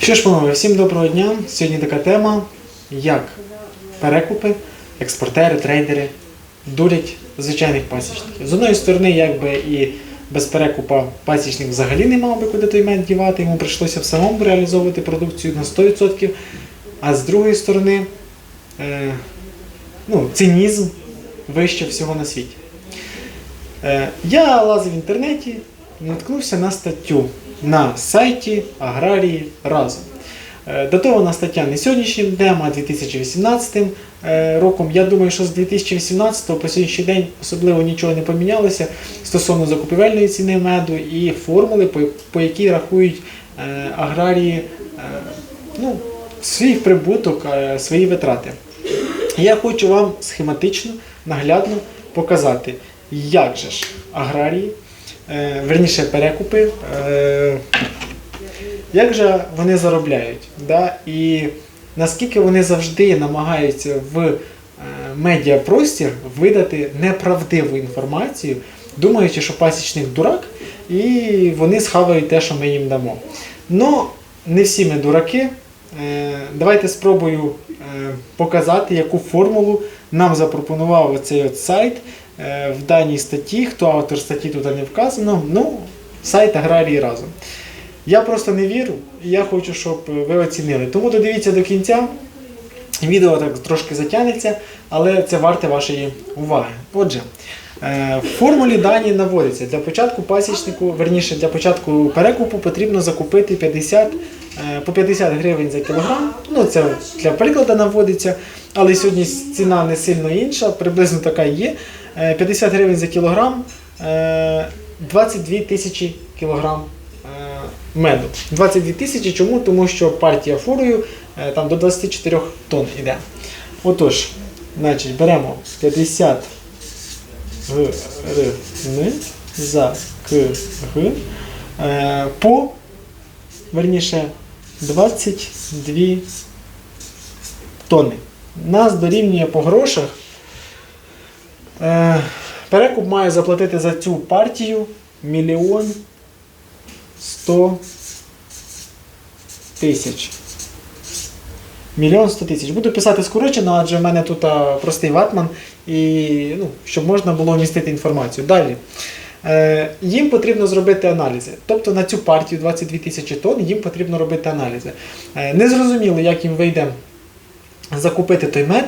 Що ж, панове, всім доброго дня. Сьогодні така тема, як перекупи, експортери, трейдери дурять звичайних пасічників. З одної сторони, якби і без перекупа пасічник взагалі не мав би куди той мед дівати, йому прийшлося б самому реалізовувати продукцію на 100%. А з другої сторони, е, ну, цинізм вище всього на світі. Е, Я лазив в інтернеті, наткнувся на статтю на сайті Аграрії разом. Е, Датована стаття не сьогоднішнім днем, а 2018 е, роком. Я думаю, що з 2018 по сьогоднішній день особливо нічого не помінялося стосовно закупівельної ціни меду і формули, по, якій рахують е, аграрії ну, свій прибуток, свої витрати. Я хочу вам схематично, наглядно показати, як же ж аграрії, верніше перекупи, е, як же вони заробляють, да? і наскільки вони завжди намагаються в е, медіапростір видати неправдиву інформацію, думаючи, що пасічник дурак, і вони схавають те, що ми їм дамо. Ну, не всі ми дураки. Е, Давайте спробую е, показати, яку формулу нам запропонував оцей от сайт е, в даній статті. Хто автор статті тут не вказано. Ну, сайт Аграрії разом. Я просто не вірю, і я хочу, щоб ви оцінили. Тому додивіться до кінця. Відео так трошки затягнеться, але це варте вашої уваги. Отже, е, в формулі дані наводиться. Для початку пасічнику, верніше для початку перекупу потрібно закупити 50, е, по 50 гривень за кілограм. Ну, це для прикладу наводиться, але сьогодні ціна не сильно інша, приблизно така є. Е, 50 гривень за кілограм, е, 22 тисячі кілограм е, меду. 22 тисячі. Чому? Тому що партія фурою е, там до 24 тонн іде. Отож, значить, беремо 50 гривень за кг е, по, верніше, 22 тонни. Нас дорівнює по грошах. Е, перекуп має заплатити за цю партію мільйон 100 тисяч. Мільйон 100 тисяч. Буду писати скорочено, адже в мене тут а, простий ватман, і ну, щоб можна було вмістити інформацію. Далі. Е, їм потрібно зробити аналізи. Тобто на цю партію 22 тисячі тонн їм потрібно робити аналізи. Е, не зрозуміло, як їм вийде закупити той мед.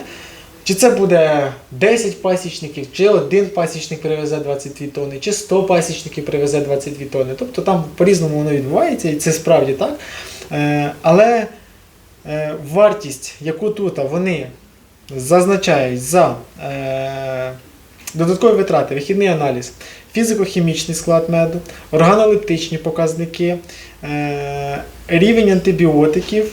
Чи це буде 10 пасічників, чи один пасічник привезе 22 тонни, чи 100 пасічників привезе 22 тонни. Тобто там по-різному воно відбувається, і це справді так. Е, але е, вартість, яку тут вони зазначають за е, додаткові витрати, вихідний аналіз, фізико-хімічний склад меду, органолептичні показники, рівень антибіотиків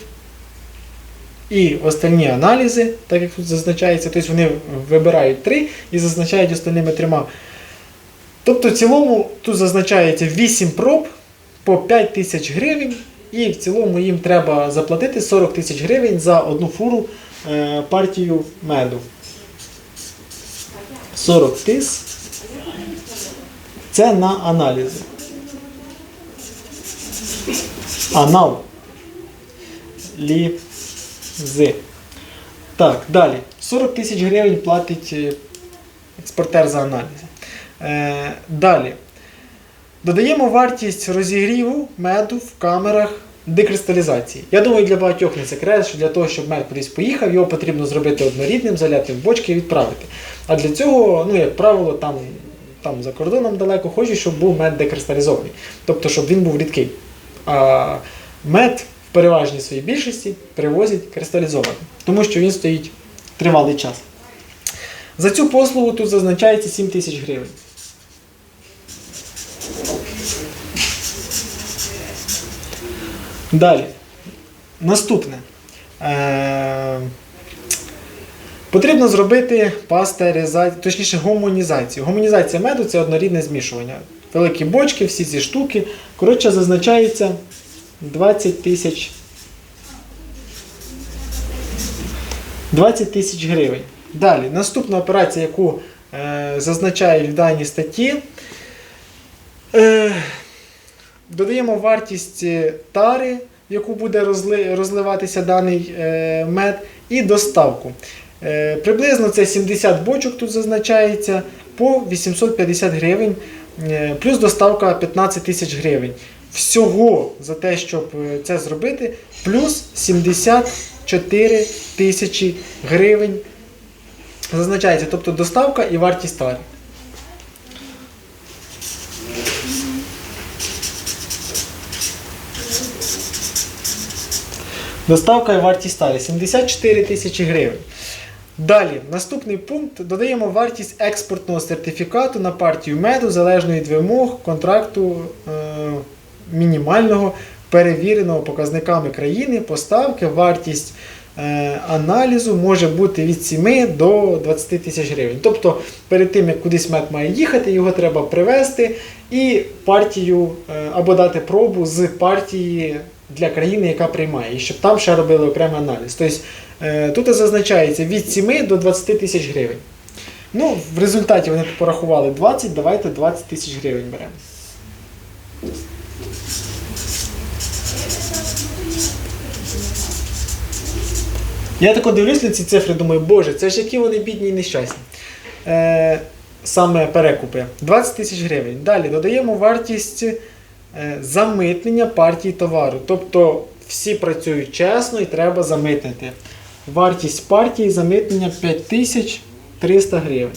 і остальні аналізи, так як тут зазначається, тобто вони вибирають три і зазначають остальними трьома. Тобто, в цілому тут зазначається 8 проб по 5 тисяч гривень, і в цілому їм треба заплатити 40 тисяч гривень за одну фуру е, партію меду. 40 тис. Це на аналізи. Анал. Лізи. Так, далі. 40 тисяч гривень платить е, експортер за аналізи. Е, далі. Додаємо вартість розігріву меду в камерах декристалізації. Я думаю, для багатьох не секрет, що для того, щоб мед кудись поїхав, його потрібно зробити однорідним, заляти в бочки і відправити. А для цього, ну, як правило, там, там за кордоном далеко хочуть, щоб був мед декристалізований. Тобто, щоб він був рідкий. А мед переважній своїй більшості привозять кристалізований, тому що він стоїть тривалий час. За цю послугу тут зазначається 7 тисяч гривень. Далі. Наступне. Е, Потрібно зробити пастеризацію, точніше гомонізацію. Гомонізація меду це однорідне змішування. Великі бочки, всі ці штуки. Коротше, зазначається 20 тисяч 20 тисяч гривень. Далі, наступна операція, яку е, зазначають в даній статті. Е, додаємо вартість е, тари, в яку буде розли- розливатися даний е, мед, і доставку. Е, Приблизно це 70 бочок тут зазначається по 850 гривень, е, плюс доставка 15 тисяч гривень. Всього за те, щоб е, це зробити, плюс 74 тисячі гривень зазначається, тобто доставка і вартість тари. Доставка і вартість тари 74 тисячі гривень. Далі, наступний пункт додаємо вартість експортного сертифікату на партію меду залежно від вимог контракту е, мінімального, перевіреного показниками країни, поставки, вартість е, аналізу може бути від 7 до 20 тисяч гривень. Тобто, перед тим як кудись мед має їхати, його треба привезти і партію е, або дати пробу з партії для країни, яка приймає, і щоб там ще робили окремий аналіз. Тобто е, тут зазначається від 7 до 20 тисяч гривень. Ну, в результаті вони порахували 20, давайте 20 тисяч гривень беремо. Я тако дивлюсь на ці цифри, думаю, боже, це ж які вони бідні і нещасні. Е, саме перекупи. 20 тисяч гривень. Далі додаємо вартість е, замитнення партії товару. Тобто всі працюють чесно і треба замитнити. Вартість партії замитнення 5300 гривень.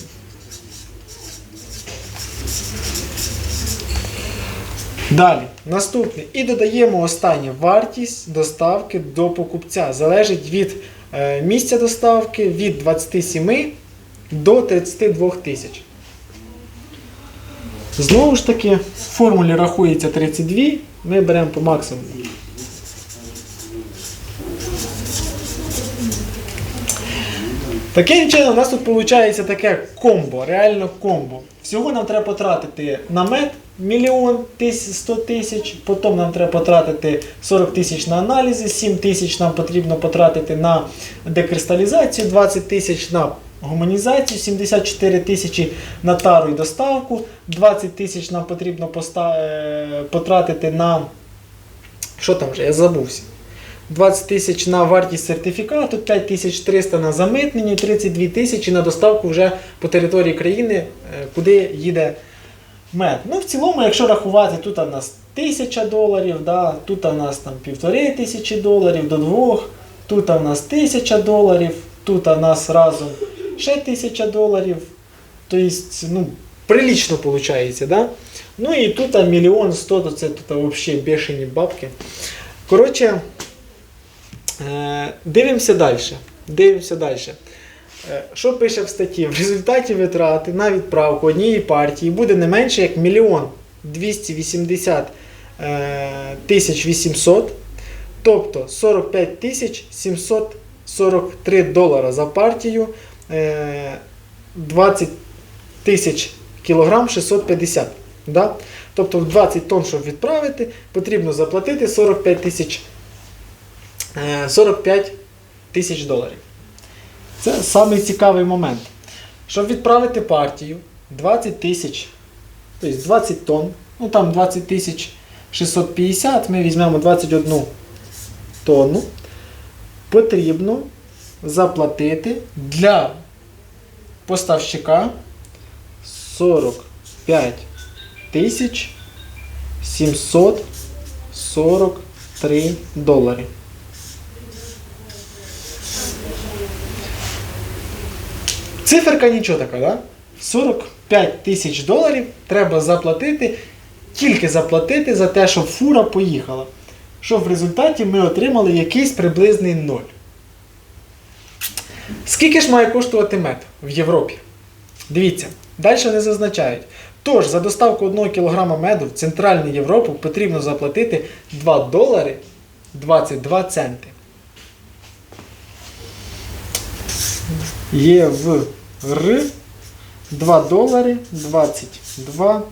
Далі, наступне. І додаємо останнє вартість доставки до покупця. Залежить від місця доставки від 27 до 32 тисяч. Знову ж таки, в формулі рахується 32, ми беремо по максимуму. Таким чином, у нас тут виходить таке комбо, реально комбо. Всього нам треба потратити на мед мільйон тис- 100 тисяч, потім нам треба потратити 40 тисяч на аналізи, 7 тисяч нам потрібно потратити на декристалізацію, 20 тисяч на гуманізацію, 74 тисячі на тару і доставку, 20 тисяч нам потрібно е, потратити на. Що там вже? Я забувся. 20 тисяч на вартість сертифікату, 5 тисяч 300 на замитнення, 32 тисячі на доставку вже по території країни, е, куди їде мед. Ну, в цілому, якщо рахувати, тут у нас 1000 доларів, да, тут у нас там півтори тисячі доларів до двох, тут у нас 1000 доларів, тут у нас разом ще 1000 доларів. Тобто, ну, прилично виходить, да? Ну і тут мільйон сто, то це взагалі бешені бабки. Коротше, Дивимося далі. Дивимося далі. Е, Що пише в статті? В результаті витрати на відправку однієї партії буде не менше як 1 280 е, тисяч 800, тобто 45 тисяч 743 долара за партію, е, 20 тисяч кілограм 650. Да? Тобто в 20 тонн, щоб відправити, потрібно заплатити 45 тисяч Е, 45 тисяч доларів. Це самий цікавий момент. Щоб відправити партію 20 тисяч, тобто 20 тонн, ну там 20 тисяч 650, ми візьмемо 21 тонну, потрібно заплатити для поставщика 45 тисяч 743 долари. Циферка нічого така, да? 45 тисяч доларів треба заплатити, тільки заплатити за те, щоб фура поїхала. Що в результаті ми отримали якийсь приблизний ноль. Скільки ж має коштувати мед в Європі? Дивіться, далі вони зазначають. Тож за доставку 1 кг меду в Центральну Європу потрібно заплатити 2 долари 22 центи. ЄВР 2 долари 22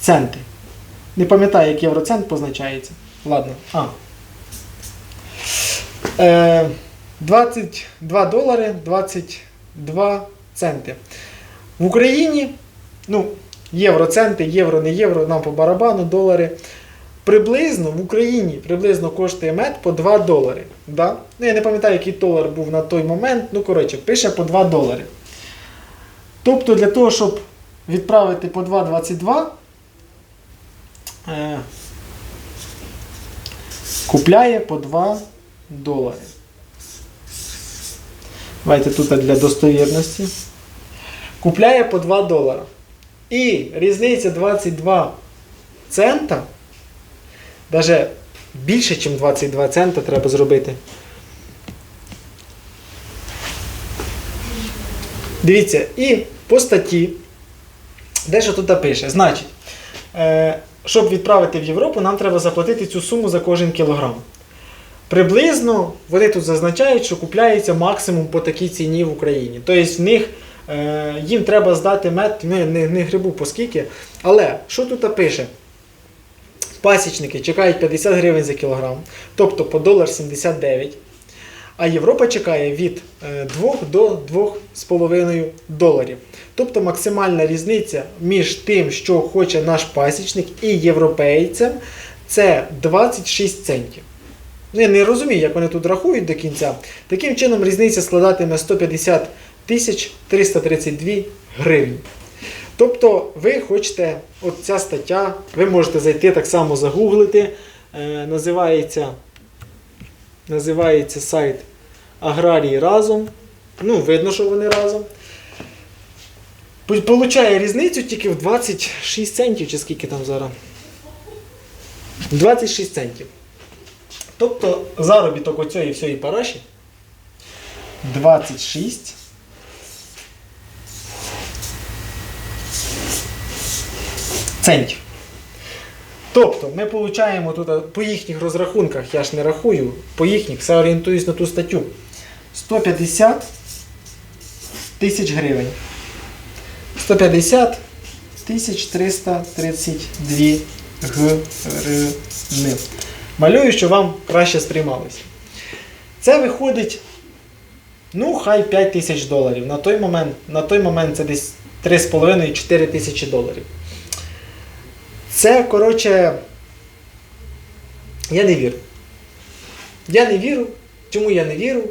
центи. Не пам'ятаю, як євроцент позначається. Ладно. А. Е, 22 долари 22 центи. В Україні, ну, євроценти, євро, не євро, нам по барабану, долари. Приблизно в Україні приблизно коштує мед по 2 долари. Да? Ну, я не пам'ятаю, який долар був на той момент. Ну, коротше, пише по 2 долари. Тобто для того, щоб відправити по 2,22, е, купляє по 2 долари. Давайте тут для достовірності. Купляє по 2 долара. І різниця 22 цента, навіть більше, ніж 22 цента треба зробити. Дивіться, і по статті, де що тут пише, значить, е, щоб відправити в Європу, нам треба заплатити цю суму за кожен кілограм. Приблизно вони тут зазначають, що купляється максимум по такій ціні в Україні. Тобто в них е, їм треба здати мед, не, не, не грибу по скільки. Але що тут пише? Пасічники чекають 50 гривень за кілограм, тобто по долар 79. А Європа чекає від е, 2 до 2,5 доларів. Тобто максимальна різниця між тим, що хоче наш пасічник і європейцем, це 26 центів. Я не розумію, як вони тут рахують до кінця. Таким чином різниця складатиме 150 тисяч 332 гривні. Тобто, ви хочете, от ця стаття, ви можете зайти так само загуглити. Е, називається, називається сайт Аграрії разом. Ну, видно, що вони разом. Получає різницю тільки в 26 центів, чи скільки там зараз? 26 центів. Тобто заробіток оцієї всієї параші 26 центів. Тобто ми отримуємо тут по їхніх розрахунках, я ж не рахую, по їхніх, все орієнтуюсь на ту статтю. 150 тисяч гривень. 150 тисяч 332 гривни. Малюю, що вам краще сприймалося. Це виходить, ну, хай 5 тисяч доларів. На той момент, на той момент це десь 3,5-4 тисячі доларів. Це, коротше, я не вірю. Я не вірю. Чому я не вірю?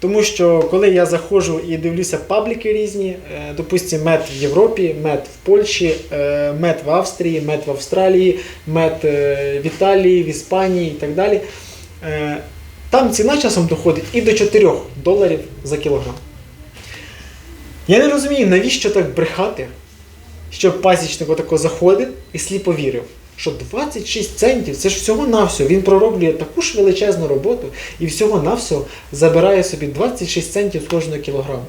Тому що коли я заходжу і дивлюся пабліки різні, е, допустимо, мед в Європі, мед в Польщі, е, мед в Австрії, мед в Австралії, мед е, в Італії, в Іспанії і так далі. Там ціна часом доходить і до 4 доларів за кілограм. Я не розумію, навіщо так брехати, щоб пасічник отако заходив і сліпо вірив, що 26 центів це ж всього-навсього. Він пророблює таку ж величезну роботу і всього-навсього забирає собі 26 центів з кожного кілограму.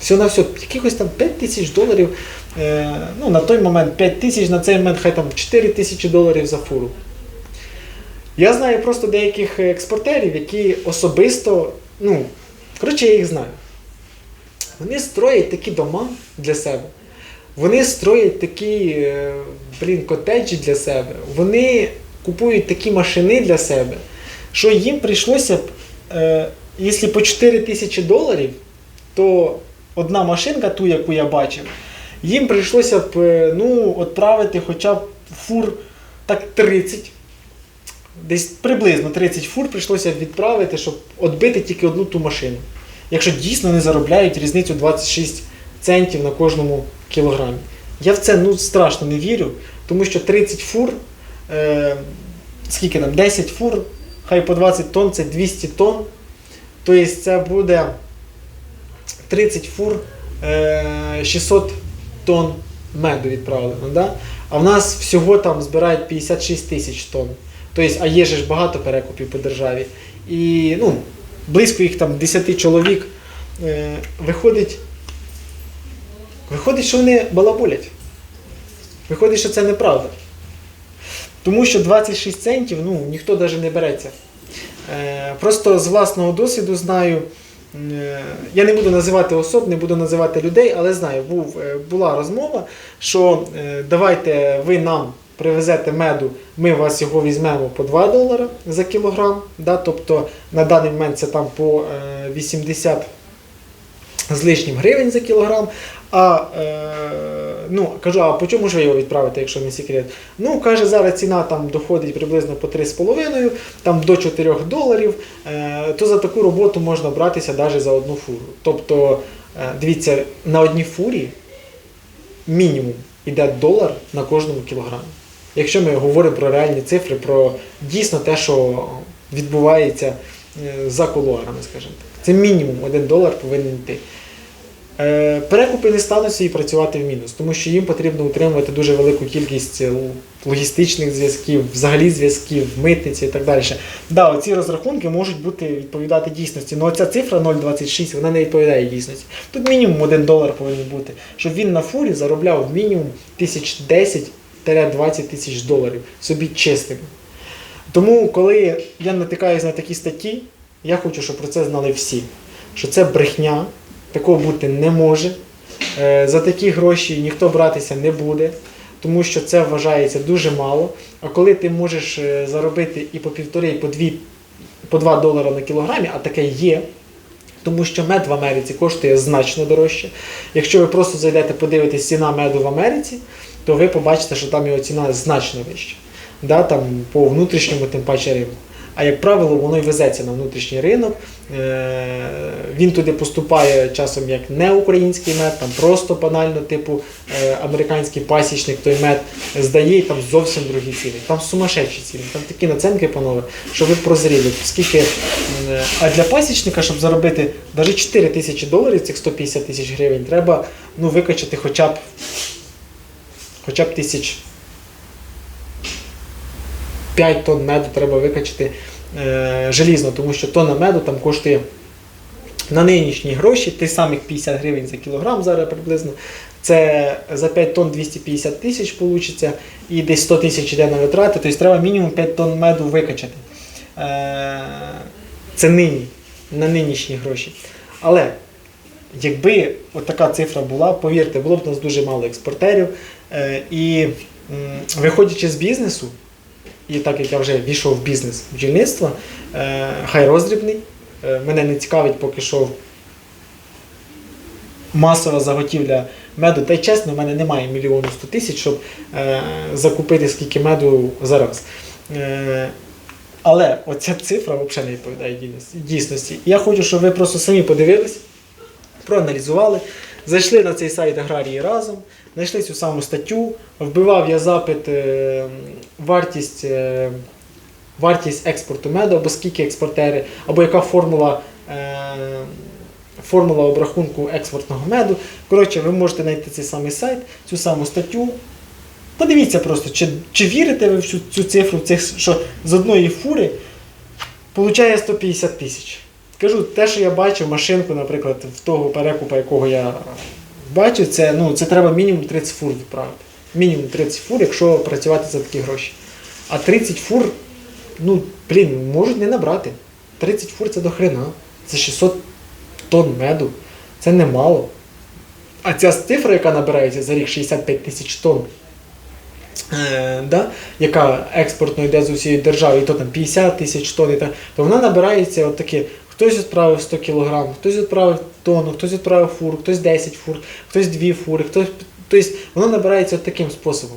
Всього-навсього, якихось там 5 тисяч доларів. Е, ну, на той момент 5 тисяч, на цей момент хай там 4 тисячі доларів за фуру. Я знаю просто деяких експортерів, які особисто, ну, коротше, я їх знаю. Вони строять такі дома для себе. Вони строять такі, е, блін, котеджі для себе. Вони купують такі машини для себе, що їм прийшлося б, е, якщо по 4 тисячі доларів, то одна машинка, ту, яку я бачив, їм прийшлося б е, ну, відправити хоча б фур так 30. Десь приблизно 30 фур прийшлося відправити, щоб відбити тільки одну ту машину. Якщо дійсно не заробляють різницю 26 центів на кожному кілограмі. Я в це ну, страшно не вірю, тому що 30 фур, е, скільки там, 10 фур, хай по 20 тонн, це 200 тонн. Тобто це буде 30 фур, е, 600 тонн меду відправлено. Да? А в нас всього там збирають 56 тисяч тонн. Тобто, а є ж багато перекупів по державі. І ну, близько їх там 10 чоловік. Е, виходить, виходить, що вони балаболять. Виходить, що це неправда. Тому що 26 центів ну, ніхто навіть не береться. Е, просто з власного досвіду знаю. е, Я не буду називати особ, не буду називати людей, але знаю, був, е, була розмова, що е, давайте ви нам привезете меду, ми вас його візьмемо по 2 долара за кілограм. Да? Тобто на даний момент це там по е, 80 з лишнім гривень за кілограм. А е, ну, кажу, а по чому ж ви його відправите, якщо не секрет? Ну, каже, зараз ціна там доходить приблизно по 3,5, там до 4 доларів, е, то за таку роботу можна братися навіть за одну фуру. Тобто, е, дивіться, на одній фурі мінімум йде долар на кожному кілограмі. Якщо ми говоримо про реальні цифри, про дійсно те, що відбувається за кулуарами, скажімо так. Це мінімум 1 долар повинен йти. Е, Перекупи не стануть собі працювати в мінус, тому що їм потрібно утримувати дуже велику кількість е, логістичних зв'язків, взагалі зв'язків, митниці і так далі. Да, оці розрахунки можуть бути відповідати дійсності. але ця цифра 0,26 вона не відповідає дійсності. Тут мінімум 1 долар повинен бути, щоб він на фурі заробляв мінімум 1010-20 тисяч доларів собі чистими. Тому, коли я натикаюсь на такі статті, я хочу, щоб про це знали всі. Що це брехня, такого бути не може. Е, За такі гроші ніхто братися не буде, тому що це вважається дуже мало. А коли ти можеш е, заробити і по півтори, і по дві, по два долара на кілограмі, а таке є. Тому що мед в Америці коштує значно дорожче. Якщо ви просто зайдете подивитись ціна меду в Америці, то ви побачите, що там його ціна значно вища. Да, там, по внутрішньому, тим паче ринку. А як правило, воно й везеться на внутрішній ринок. Е, Він туди поступає часом як не український мед, там просто банально, типу е, американський пасічник, той мед здає і там зовсім другі ціни. Там сумасшедші ціни, там такі наценки, панове, що ви прозріли. Скільки, е, а для пасічника, щоб заробити навіть 4 тисячі доларів, цих 150 тисяч гривень, треба ну, викачати хоча б хоча б тисяч 5 тонн меду треба викачати е, желізно, тому що тонна меду там коштує на нинішні гроші, ті самих 50 гривень за кілограм зараз приблизно. Це за 5 тонн 250 тисяч вийде, і десь 100 тисяч йде на витрати, тобто треба мінімум 5 тонн меду викачати. Е, це нині, на нинішні гроші. Але якби от така цифра була, повірте, було б у нас дуже мало експортерів. Е, і виходячи з бізнесу, і так як я вже війшов в бізнес бджільництва, е, хай роздрібний. Е, мене не цікавить поки що масова заготівля меду. Та й чесно, в мене немає мільйону сто тисяч, щоб е, закупити скільки меду зараз. Але оця цифра взагалі не відповідає дійсності. Я хочу, щоб ви просто самі подивились, проаналізували, зайшли на цей сайт Аграрії разом, знайшли цю саму статтю, вбивав я запит е, вартість, е, вартість експорту меду, або скільки експортери, або яка формула, е, формула обрахунку експортного меду. Коротше, ви можете знайти цей самий сайт, цю саму статтю. Подивіться просто, чи, чи вірите ви в цю, цю цифру, цих, що з одної фури получає 150 тисяч. Кажу, те, що я бачив, машинку, наприклад, в того перекупа, якого я бачив, це, ну, це треба мінімум 30 фур відправити. Мінімум 30 фур, якщо працювати за такі гроші. А 30 фур, ну, блін, можуть не набрати. 30 фур це до хрена. Це 600 тонн меду. Це немало. А ця цифра, яка набирається за рік 65 тисяч тонн, е, да, яка експортно йде з усієї держави, і то там 50 тисяч тонн, і так, то вона набирається от такі. Хтось відправив 100 кг, хтось відправив тонну, хтось відправив фуру, хтось 10 фур, хтось 2 фури, хтось. Тобто воно набирається таким способом.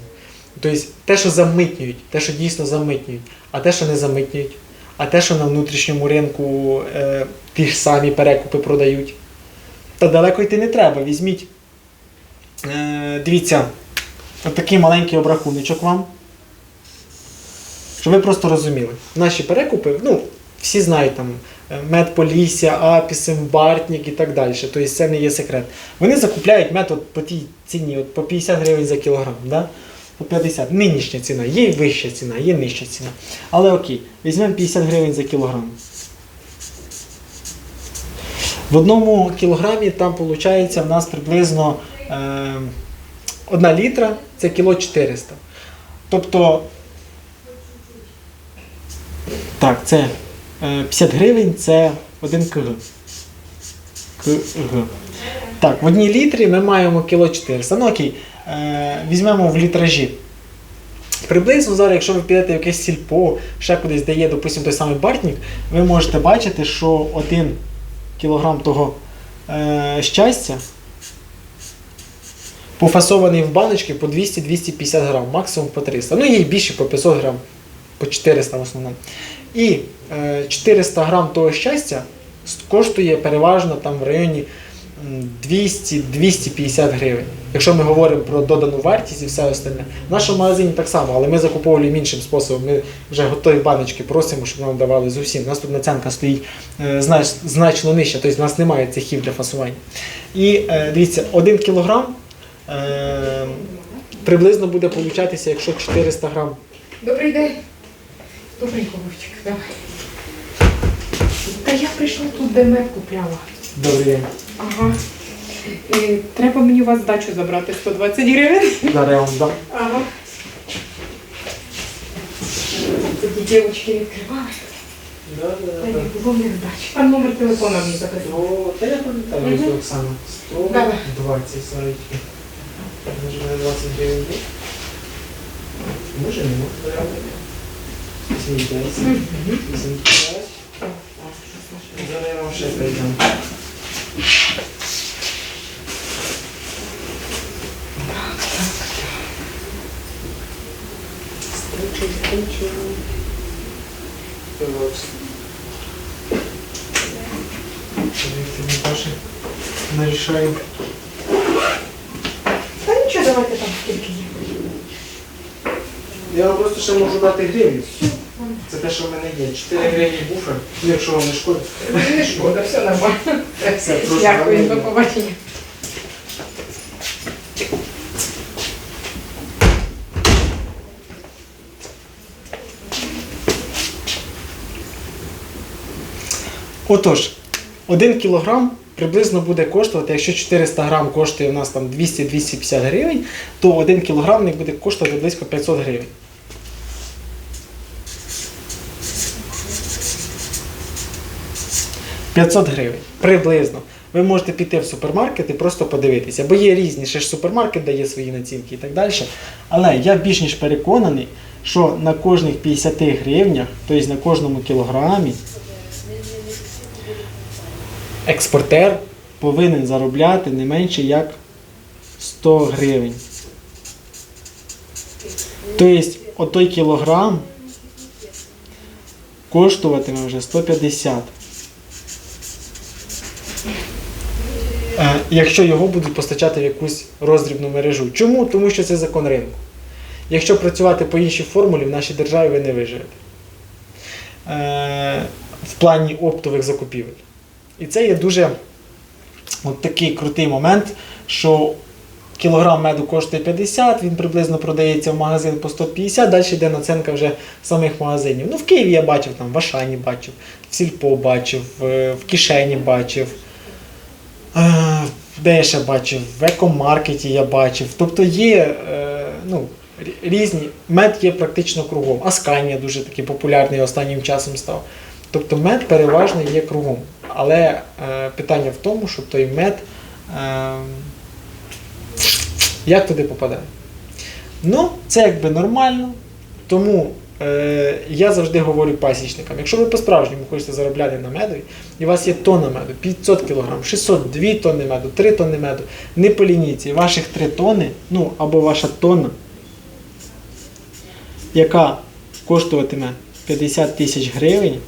Тобто те, що замитнюють, те, що дійсно замитнюють, а те, що не замитнюють, а те, що на внутрішньому ринку е, ті ж самі перекупи продають. Та далеко йти не треба. Візьміть. Е, дивіться, такий маленький обрахуночок вам. Щоб ви просто розуміли. Наші перекупи, ну, всі знають там е, медполісся, апісим, бартнік і так далі. Тобто це не є секрет. Вони закупляють мед от по тій ціні, от по 50 гривень за кілограм. Да? По 50. Нинішня ціна, є вища ціна, є нижча ціна. Але окей, візьмемо 50 гривень за кілограм. В одному кілограмі там виходить в нас приблизно е, 1 літра це кіло 400. Тобто, так, це 50 гривень це 1 кг. КГ. Так, в одній літрі ми маємо кіло 400. Ну окей, е, візьмемо в літражі. Приблизно зараз, якщо ви підете в якесь сільпо, ще кудись де є, допустимо, той самий бартник, ви можете бачити, що один кілограм того е, щастя Пофасований в баночки по 200-250 грам, максимум по 300. Ну, є більше по 500 грам, по 400 в основному. І е, 400 грам того щастя коштує переважно там в районі 200-250 гривень. Якщо ми говоримо про додану вартість і все остальне. В нашому магазині так само, але ми закуповуємо іншим способом. Ми вже готові баночки просимо, щоб нам давали з усім. У нас тут націнка стоїть е, знач, значно нижче, тобто в нас немає цехів для фасування. І е, дивіться, 1 кілограм е, приблизно буде получатися, якщо 400 грам. Добрий день. Добрий Вовчик, давай. Та я прийшла тут, де мед купляла. Добрий день. Ага. Е, треба мені у вас здачу забрати 120 гривень. Зараз я вам дам. Ага. Тоді дівчатки відкривали. Та не було в них здачі. Там номер телефона мені записав. Ну, та я пам'ятаю, Мгм. Оксана. Давай. 120 сорочки. Може, мене 20 гривень є? Може, нема. 80. Мгм. 85. Я вам ще прийдем. Стручий, стручий. Пилось. Дивіться, ми теж нарішаємо. Та нічого, давайте там скільки є. Я вам просто ще можу дати гривню. Це те, що в мене є. 4 гривні буфер, якщо вам не шкодить. Не шкода, все нормально. Все, прошу, Дякую, до побачення. Отож, 1 кілограм приблизно буде коштувати, якщо 400 грам коштує у нас там 200-250 гривень, то 1 кілограм не буде коштувати близько 500 гривень. – 500 гривень приблизно. Ви можете піти в супермаркет і просто подивитися, бо є різні, ще ж супермаркет дає свої націнки і так далі. Але я більш ніж переконаний, що на кожних 50 гривнях, тобто на кожному кілограмі, експортер повинен заробляти не менше як 100 гривень. Тобто, отой кілограм коштуватиме вже 150. Е, Якщо його будуть постачати в якусь роздрібну мережу. Чому? Тому що це закон ринку. Якщо працювати по іншій формулі, в нашій державі ви не виживете. Е, В плані оптових закупівель. І це є дуже от такий крутий момент, що кілограм меду коштує 50, він приблизно продається в магазин по 150, далі йде націнка вже самих магазинів. Ну, в Києві я бачив, там, в Ашані бачив, в Сільпо бачив, в в кишені бачив. Е, Де я ще бачив? В екомаркеті я бачив. Тобто є е, ну, різні. Мед є практично кругом. Асканія дуже такий популярний останнім часом став. Тобто мед переважно є кругом. Але е, питання в тому, що той мед е, як туди попадає. Ну, це якби нормально. Тому я завжди говорю пасічникам, якщо ви по-справжньому хочете заробляти на медові, і у вас є тонна меду, 500 кг, 600, 2 тонни меду, 3 тонни меду, не полініться, ваших 3 тонни, ну або ваша тонна, яка коштуватиме 50 тисяч гривень,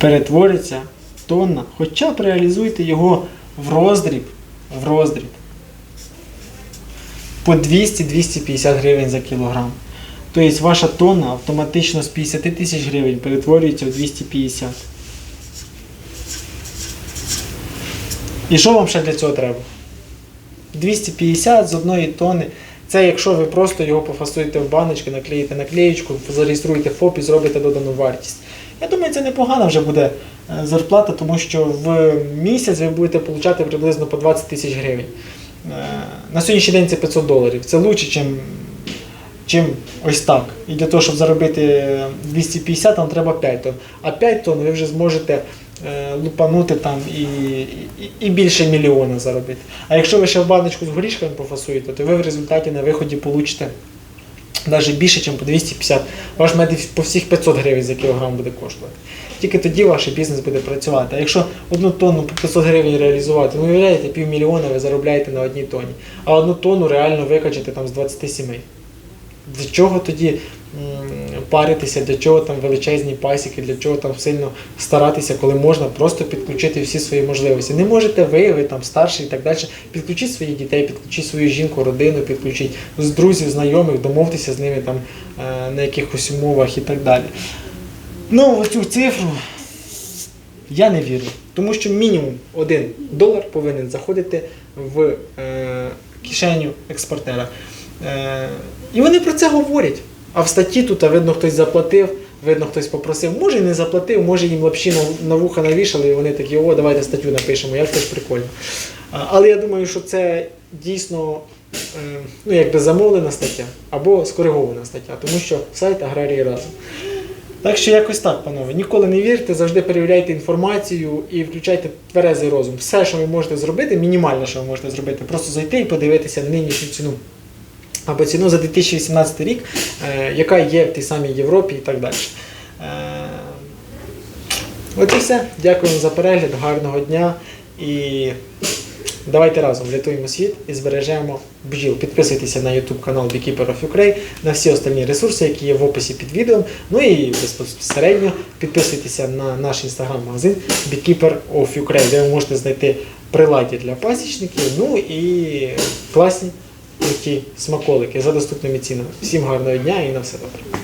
перетвориться тонна, хоча б реалізуйте його в роздріб, в роздріб по 200-250 гривень за кілограм. Тобто ваша тонна автоматично з 50 тисяч гривень перетворюється в 250. І що вам ще для цього треба? 250 з одної тонни. Це якщо ви просто його пофасуєте в баночки, наклеїте наклеєчку, зареєструєте ФОП і зробите додану вартість. Я думаю, це непогана вже буде е, зарплата, тому що в місяць ви будете отримати приблизно по 20 тисяч гривень. Е, На сьогоднішній день це 500 доларів. Це краще, чим, чим ось так. І для того, щоб заробити 250, вам треба 5 тонн. А 5 тонн ви вже зможете е, лупанути там і, і, і більше мільйона заробити. А якщо ви ще в баночку з горішками пофасуєте, то ви в результаті на виході получите навіть більше, ніж по 250. Ваш мед по всіх 500 гривень за кілограм буде коштувати. Тільки тоді ваш бізнес буде працювати. А якщо одну тонну по 500 гривень реалізувати, ну уявляєте, півмільйона ви заробляєте на одній тоні, а одну тонну реально викачати там з 20 сімей. Для чого тоді паритися, для чого там величезні пасіки, для чого там сильно старатися, коли можна просто підключити всі свої можливості. Не можете ви, ви там старший і так далі. Підключіть своїх дітей, підключіть свою жінку, родину, підключіть з друзів, знайомих, домовтеся з ними там е, на якихось умовах і так далі. Ну, в цю цифру я не вірю. Тому що мінімум 1 долар повинен заходити в е, кишеню експортера. Е, і вони про це говорять. А в статті тут видно, хтось заплатив, видно, хтось попросив. Може і не заплатив, може їм лапші на, вуха навішали, і вони такі, о, давайте статтю напишемо, як теж прикольно. Але я думаю, що це дійсно е, ну, якби замовлена стаття або скоригована стаття, тому що сайт Аграрії разом. Так що якось так, панове. Ніколи не вірте, завжди перевіряйте інформацію і включайте тверезий розум. Все, що ви можете зробити, мінімальне, що ви можете зробити, просто зайти і подивитися нинішню ціну. Або ціну за 2018 рік, е, яка є в тій самій Європі і так далі. Е, от і все. Дякую за перегляд, гарного дня і давайте разом врятуємо світ і збережемо бджіл. Підписуйтеся на YouTube канал Beekeeper of Ukraine, на всі остальні ресурси, які є в описі під відео. Ну і безпосередньо підписуйтеся на наш інстаграм-магазин Beekeeper of Ukraine, де ви можете знайти приладдя для пасічників, ну і класні круті смаколики за доступними цінами. Всім гарного дня і на все добре.